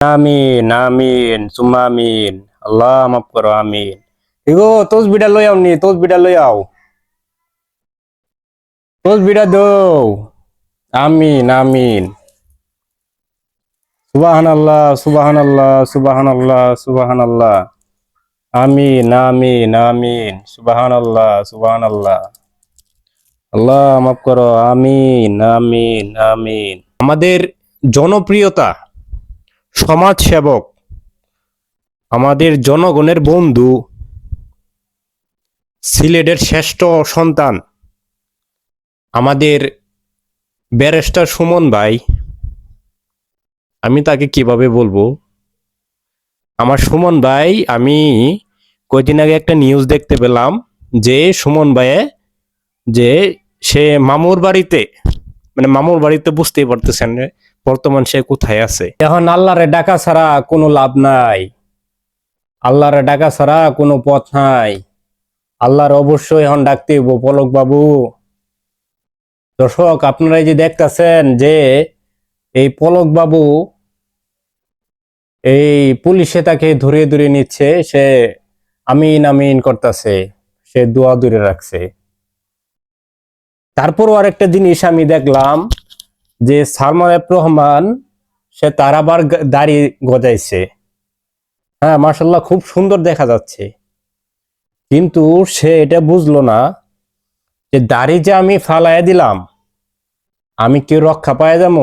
আমিন আমিন সুম্মা আমিন আল্লাহ মাফ করো, আমিন। এগো তোজ বিড়া লই আও নি তোজ বিড়া লই আও। তোজ বিড়া দৌ। আমিন আমিন। সুবাহান আল্লাহ সুবাহান আল্লাহ সুবাহান আল্লাহ সুবাহান আল্লাহ আমিন আমিন আমিন। সুবাহান আল্লাহ সুবাহান আল্লাহ আল্লাহ মাফ করো, আমিন আমিন আমিন। আমাদের জনপ্রিয়তা সমাজ সেবক আমাদের জনগণের বন্ধু, সিলেটের শ্রেষ্ঠ সন্তান, আমাদের ব্যারেস্টার সুমন ভাই, আমি তাকে কীভাবে বলব? আমার সুমন ভাই, আমি কয়দিন আগে একটা নিউজ দেখতে পেলাম যে সুমন ভাইয়ে যে সে মামুর বাড়িতে মানে মামুর বাড়িতে বুঝতেই পারতেছেন বর্তমান সে কোথায় আছে? এখন আল্লাহরে ডাকা ছাড়া কোনো লাভ নাই। আল্লাহরে ডাকা ছাড়া কোনো পথ নাই। আল্লাহর অবশ্যই এখন ডাকতে হইব, পলক বাবু। দর্শক, আপনারা যে দেখতেছেন যে এই পলক বাবু এই পুলিশে তাকে ধরে ধরে নিচ্ছে, সে আমিন আমিন করতেছে, সে দোয়া দূরে রাখছে। তারপরও আরেকটা জিনিস আমি দেখলাম যে সালমান এফ রহমান, সে তার আবার দাড়ি গজাইছে। হ্যাঁ মার্শাল্লাহ খুব সুন্দর দেখা যাচ্ছে। কিন্তু সে এটা বুঝলো না যে দাড়ি যে আমি ফালাইয়া দিলাম, আমি কি রক্ষা পায় যাব?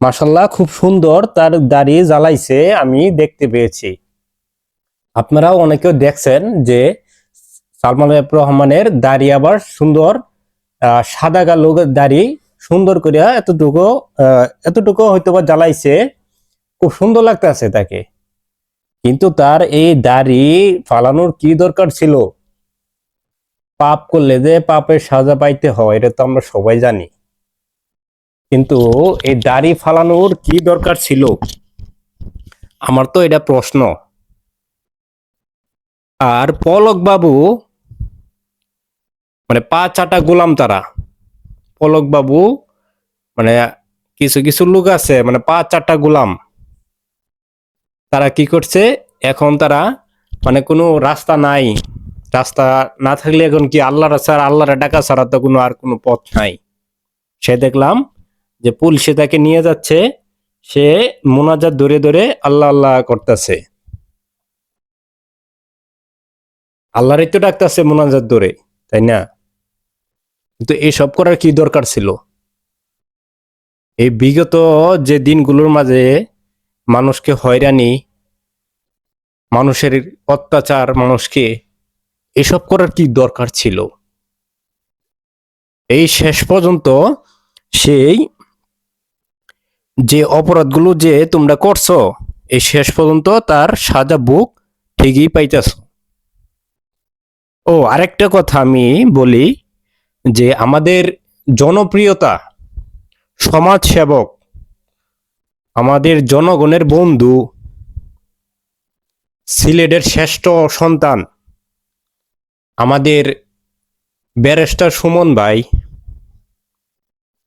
মার্শাল্লাহ খুব সুন্দর তার দাড়ি জ্বালাইছে, আমি দেখতে পেয়েছি। আপনারাও অনেকেও দেখছেন যে সালমান রহমানের দাড়ি আবার সুন্দর সাদা কালো দাড়ি সুন্দর করিয়া এতটুকু এতটুকু হয়তো বা জ্বালাইছে। খুব সুন্দর লাগতেছে তাকে। কিন্তু তার এই দাড়ি ফালানোর কি দরকার ছিল? পাপ করলে যে পাপের সাজা পাইতে হয়, এটা তো আমরা সবাই জানি। কিন্তু এই দাড়ি ফালানোর কি দরকার ছিল? আমার তো এটা প্রশ্ন। আর পলক বাবু মানে পা চাটা গোলাম তারা। পলক বাবু মানে কিছু কিছু লোক আছে মানে পা চারটা গোলাম। তারা কি করছে, এখন তারা মানে কোনো রাস্তা নাই। রাস্তা না থাকলে এখন কি আল্লাহর ছাড়া, আল্লাহর ডাকা ছাড়া তো কোনো আর কোনো পথ নাই। সে দেখলাম যে পুলিশে তাকে নিয়ে যাচ্ছে, সে মোনাজাত ধরে ধরে আল্লাহ আল্লাহ করতেছে। আল্লাহরই তো ডাকতেছে মোনাজাত ধরে, তাই না? কিন্তু এসব করার কি দরকার ছিল? এই বিগত যে দিনগুলোর মাঝে মানুষকে হয়রানি, মানুষের অত্যাচার, মানুষকে এসব করার কি দরকার ছিল? এই শেষ পর্যন্ত সেই যে অপরাধগুলো যে তোমরা করছ, এই শেষ পর্যন্ত তার সাজা বুক ঠিকই পাইতেছ। ও, আরেকটা কথা আমি বলি যে আমাদের জনপ্রিয়তা সমাজ সেবক আমাদের জনগণের বন্ধু, সিলেটের শ্রেষ্ঠ সন্তান, আমাদের ব্যারেস্টার সুমন ভাই,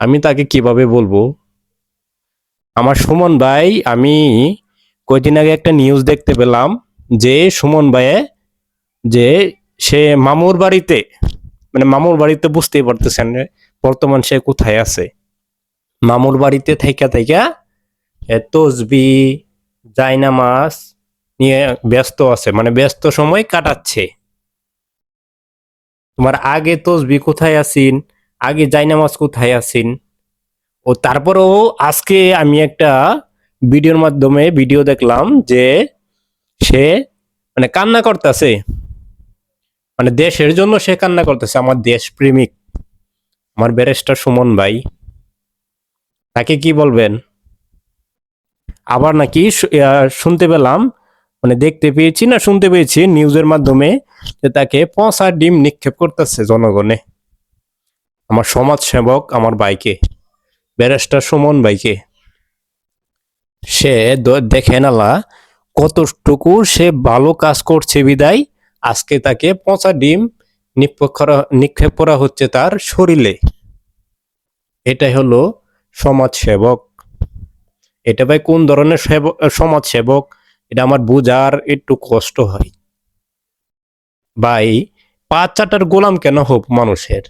আমি তাকে কীভাবে বলব? আমার সুমন ভাই, আমি কয়দিন আগে একটা নিউজ দেখতে পেলাম যে সুমন ভাইয়ে, যে সে মামুর বাড়িতে মানে মামুর বাড়িতে বুঝতেই পারতেছেন বর্তমান সে কোথায় আছে। মামুর বাড়িতে থাইকা থাইকা তসবি, জায়নামাজ নিয়ে ব্যস্ত আছে মানে ব্যস্ত সময় কাটাচ্ছে। তোমার আগে তসবি কোথায় আছিন? আগে জায়নামাজ কোথায় আছিন? ও তারপরেও আজকে আমি একটা ভিডিওর মাধ্যমে ভিডিও দেখলাম যে সে মানে কান্না করতেছে। মানে দেশের জন্য সে কান্না করতেছে, আমার দেশ প্রেমিক আমার ব্যারিস্টার সুমন ভাই। তাকে কি বলবেন? আবার নাকি শুনতে পেলাম মানে দেখতে পেয়েছি না শুনতে পেয়েছি নিউজের মাধ্যমে যে তাকে পচা ডিম নিক্ষেপ করতেছে জনগণে। আমার সমাজ সেবক আমার ভাইকে ব্যারিস্টার সুমন ভাইকে। সে দেখে নালা কতটুকু সে ভালো কাজ করছে বিদায়। আজকে তাকে পচা ডিম নিক্ষেপ করা হচ্ছে তার শরীরে। এটাই হলো সমাজ সেবক এটা ভাই কোন ধরনের সেবক সমাজ সেবক এটা আমার বোঝার একটু কষ্ট হয়। ভাই, পাঁচ চারটার গোলাম কেন হোক মানুষের?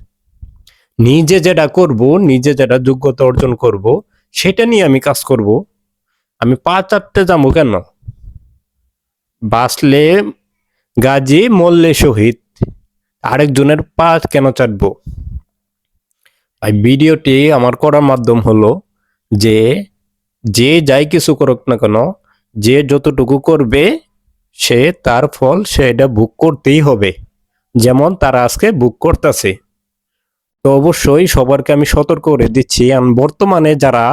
নিজে যেটা করব, নিজে যেটা যোগ্যতা অর্জন করব, সেটা নিয়ে আমি কাজ করব। আমি পাঁচ চারটে যাব কেন? বাঁচলে গাজী মল্লে শহীদ, আরেকজনের পা কেন চাটবো? এই ভিডিওটি আমার করার মাধ্যম হলো যে যে যাই কিছু করুক না কেন, যে যতটুকু করবে, সে তার ফল সে এটা বুক করতেই হবে। যেমন তারা আজকে বুক করতেছে। তো অবশ্যই সবারকে আমি সতর্ক করে দিচ্ছি আর বর্তমানে যারা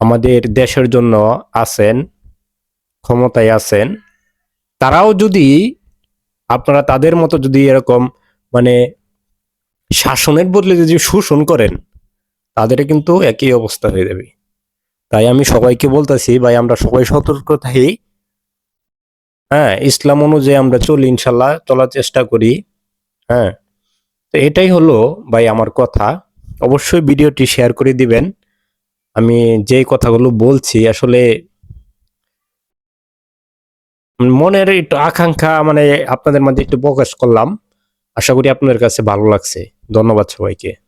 আমাদের দেশের জন্য আছেন, ক্ষমতায় আছেন তারাও যদি আপনারা তাদের মতো যদি এরকম মানে শাসনের বদলে যদি শোষণ করেন, তাদের কিন্তু একই অবস্থা হয়ে যাবে। তাই আমি সবাইকে বলতেছি, ভাই, আমরা সবাই সতর্ক থাকি। হ্যাঁ ইসলাম অনুযায়ী আমরা চলি, ইনশাল্লাহ চলার চেষ্টা করি। হ্যাঁ তো এটাই হলো ভাই আমার কথা। অবশ্যই ভিডিওটি শেয়ার করে দিবেন। আমি যে কথাগুলো বলছি, আসলে মনের একটু আকাঙ্ক্ষা মানে আপনাদের মধ্যে একটু প্রকাশ করলাম। আশা করি আপনাদের কাছে ভালো লাগছে। ধন্যবাদ সবাইকে।